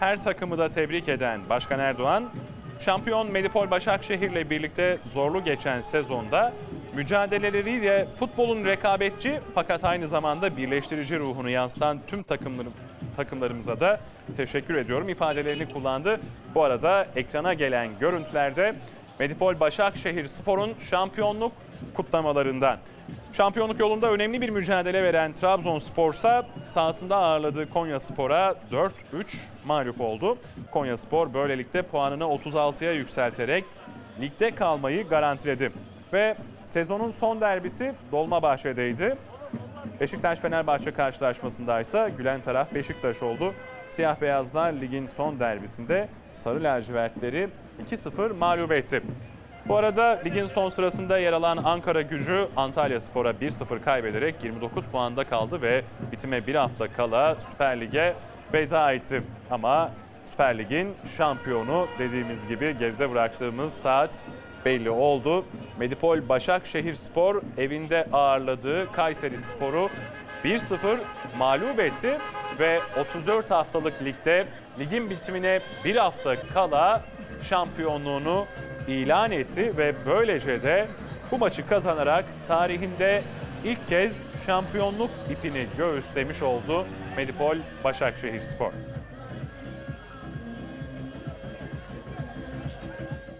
her takımı da tebrik eden Başkan Erdoğan, şampiyon Medipol Başakşehir ile birlikte zorlu geçen sezonda mücadeleleriyle futbolun rekabetçi fakat aynı zamanda birleştirici ruhunu yansıtan tüm takımlarım, takımlarımıza da teşekkür ediyorum ifadelerini kullandı. Bu arada ekrana gelen görüntülerde Medipol Başakşehir Spor'un şampiyonluk kutlamalarından. Şampiyonluk yolunda önemli bir mücadele veren Trabzonspor ise sahasında ağırladığı Konya Spor'a 4-3 mağlup oldu. Konya Spor böylelikle puanını 36'ya yükselterek ligde kalmayı garantiledi. Ve sezonun son derbisi Dolmabahçe'deydi. Beşiktaş-Fenerbahçe karşılaşmasında ise gülen taraf Beşiktaş oldu. Siyah beyazlar ligin son derbisinde sarı lacivertleri 2-0 mağlup etti. Bu arada ligin son sırasında yer alan Ankara gücü Antalya Spor'a 1-0 kaybederek 29 puanda kaldı ve bitime bir hafta kala Süper Lig'e veda etti. Ama Süper Lig'in şampiyonu dediğimiz gibi geride bıraktığımız saat belli oldu. Medipol Başakşehir Spor evinde ağırladığı Kayseri Spor'u 1-0 mağlup etti ve 34 haftalık ligde ligin bitimine bir hafta kala şampiyonluğunu ilan etti ve böylece de bu maçı kazanarak tarihinde ilk kez şampiyonluk ipini göğüslemiş oldu Medipol Başakşehir Spor.